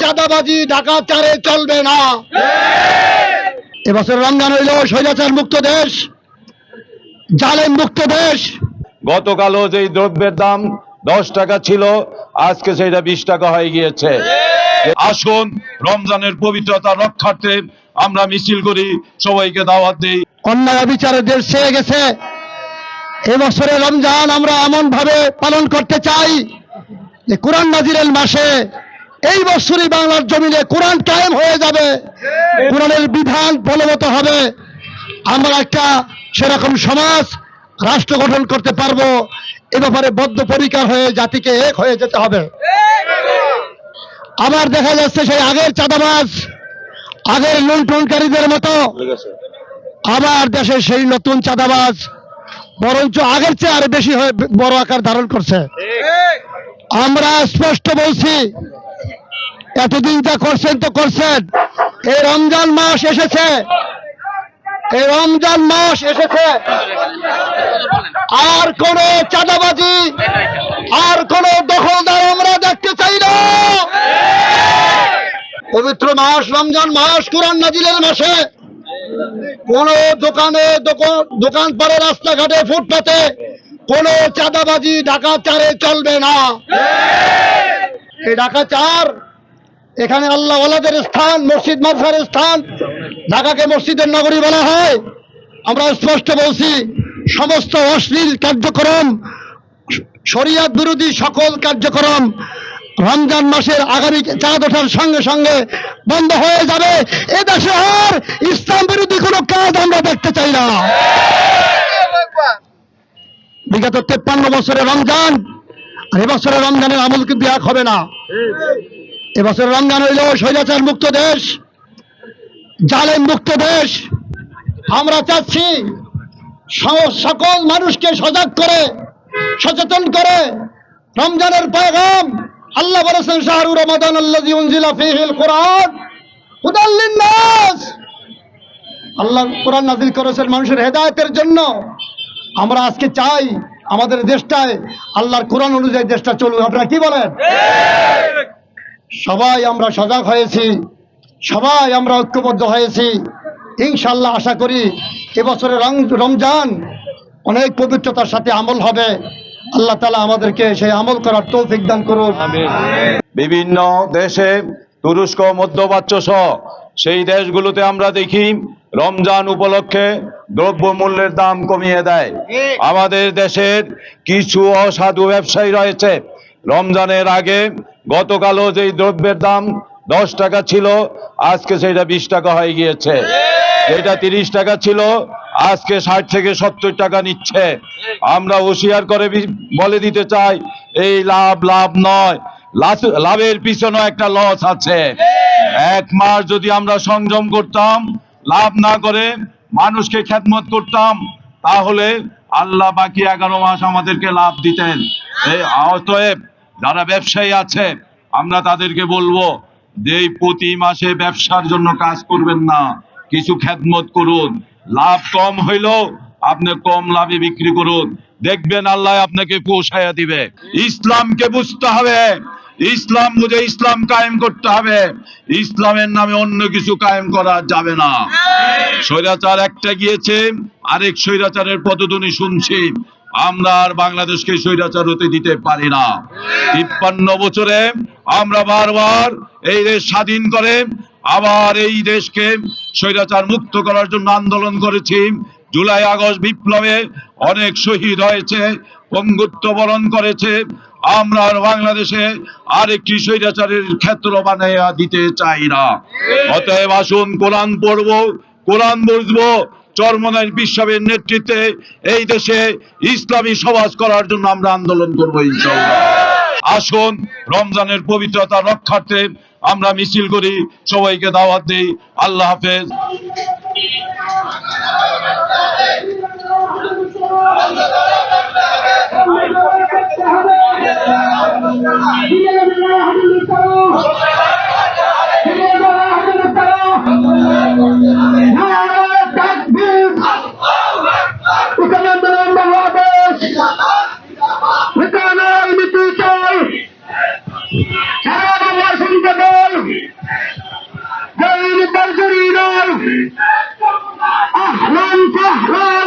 চাঁদাবাজি ডাকাচারে চলবে না। এবছর রমজান হইল স্বৈরাচার মুক্ত দেশ জালেম মুক্ত দেশ। গতকালও যেই দ্রব্যের দাম দশ টাকা ছিল আজকে সেটা বিশ টাকা হয়ে গিয়েছে। আসুন রমজানের পবিত্রতা রক্ষার্থে আমরা মিছিল করি সবাইকে দাওয়াত দিই। অন্যায় বিচারে দেশ ছেয়ে গেছে। এবছরে রমজান আমরা এমন ভাবে পালন করতে চাই যে কোরআন নাজিরের মাসে এই বছরই বাংলার জমিনে কোরআন কায়েম হয়ে যাবে। কোরআনের বিধান বলবত হবে। আমরা একটা সেরকম সমাজ রাষ্ট্র গঠন করতে পারব। এ ব্যাপারে বদ্ধপরিকার হয়ে জাতিকে এক হয়ে যেতে হবে। আবার দেখা যাচ্ছে সেই আগের চাঁদাবাজ, আগের লুণ্ঠনকারীদের মতো। আবার দেশে সেই নতুন চাঁদাবাজ, বরঞ্চ আগের চেয়ে আরও বেশি হয়ে বড় আকার ধারণ করছে। আমরা স্পষ্ট বলছি, এতদিন যা করছেন তো করছেন। এই রমজান মাস এসেছে। এই রমজান মাস এসেছে। আর কোন চাঁদাবাজি, আর কোন দখলদার আমরা দেখতে চাই না। পবিত্র মাস, রমজান মাস, কোরআন নাজিলের মাসে কোন দোকানে, দোকান দোকান রাস্তাঘাটে, ফুটপাতে কোন চাঁদাবাজি ডাকাচারে চলবে না। এই ডাকাচার এখানে আল্লাহ ওয়ালাদের স্থান, মসজিদ মাদ্রাসার স্থান, ঢাকাকে মসজিদের নগরী বলা হয়। আমরা স্পষ্ট বলছি, সমস্ত অশ্লীল কার্যক্রম, শরিয়াত বিরোধী সকল কার্যক্রম রমজান মাসের আগামী চাঁদ ওঠার সঙ্গে সঙ্গে বন্ধ হয়ে যাবে। এ দেশে আর ইসলাম বিরোধী কোনো কাজ আমরা দেখতে চাই না। বিগত তেপ্পান্ন বছরের রমজান, আর এবছরের রমজানের আমল কিন্তু এক হবে না। এবছর রমজান হইল স্বৈরাচার মুক্ত দেশ, জালেম মুক্ত দেশ। আমরা চাচ্ছি সকল মানুষকে সজাগ করে, সচেতন করে রমজানের পয়গাম আল্লাহ বলেছেন, শাহরু রমাদান আল্লাযী উনজিলা ফীহিল কোরআন হুদাল লিন-নাস। আল্লাহ কোরআন নাযিল করেছেন মানুষের হেদায়েতের জন্য। আমরা আজকে চাই আমাদের দেশটায়, আল্লাহর কোরআন অনুযায়ী দেশটা চলুক। আপনারা কি বলেন? সবাই আমরা সজাগ হয়েছি, সবাই আমরা ঐক্যবদ্ধ হয়েছি। ইনশাল্লাহ আশা করি এবছরে রমজান অনেক পবিত্রতার সাথে আমল হবে। আল্লাহ তালা আমাদেরকে সেই আমল করার তৌফিক দান করুন বিভিন্ন দেশে তুরস্ক, মধ্যপ্রাচ্য সহ সেই দেশগুলোতে আমরা দেখি, রমজান উপলক্ষে দ্রব্যমূল্যের দাম কমিয়ে দেয়। আমাদের দেশের কিছু অসাধু ব্যবসায়ী রয়েছে। রমজানের আগে গতকালও যেই দ্রব্যের দাম দশ টাকা ছিল আজকে সেটা বিশ টাকা হয়ে গিয়েছে। যেটা তিরিশ টাকা ছিল আজকে ষাট থেকে সত্তর টাকা নিচ্ছে। আমরা হুঁশিয়ার করে বলে দিতে চাই এই লাভ লাভ নয়। লাভের পিছনে একটা লস আছে। এক মাস যদি আমরা সংযম করতাম লাভ না করে মানুষকে খেদমত করতাম, তাহলে আল্লাহ বাকি এগারো মাস আমাদেরকে লাভ দিতেন। এই অতএব যারা ব্যবসায়ী আছে, আমরা তাদেরকে বলব যে প্রতি মাসে ব্যবসার জন্য কাজ করবেন না, কিছু খেদমত করুন। লাভ কম হইলেও আপনি কম লাভে বিক্রি করুন। দেখবেন আল্লাহ আপনাকে পোষায়া দিবে। ইসলামকে বুঝতে হবে। ইসলাম বুঝে ইসলাম কায়েম করতে হবে। ইসলামের নামে অন্য কিছু কায়েম করা যাবে না। স্বৈরাচার একটা গিয়েছে আরেক স্বৈরাচারের পদধ্বনি শুনছি। আমরা আর বাংলাদেশকে স্বৈরাচার হতে দিতে পারি না। তিপ্পান্ন বছরে আমরা বারবার এই দেশ স্বাধীন করে আবার এই দেশকে স্বৈরাচার মুক্ত করার জন্য আন্দোলন করেছি। জুলাই আগস্ট বিপ্লবে অনেক শহীদ হয়েছে পঙ্গুত্ব বরণ করেছে আমরা বাংলাদেশে আরেকটি স্বৈরাচারের ক্ষেত্র বানাইয়া দিতে চাই না। অতএব আসুন কোরআন পড়ব, কোরআন বুঝব চরমনাই বিশ্বের নেতৃত্বে এই দেশে ইসলামী সমাজ করার জন্য আমরা আন্দোলন করব ইনশাল্লাহ আসুন রমজানের পবিত্রতা রক্ষার্থে আমরা মিছিল করি, সবাইকে দাওয়াত দিই। আল্লাহ হাফেজ। أهلا فهلا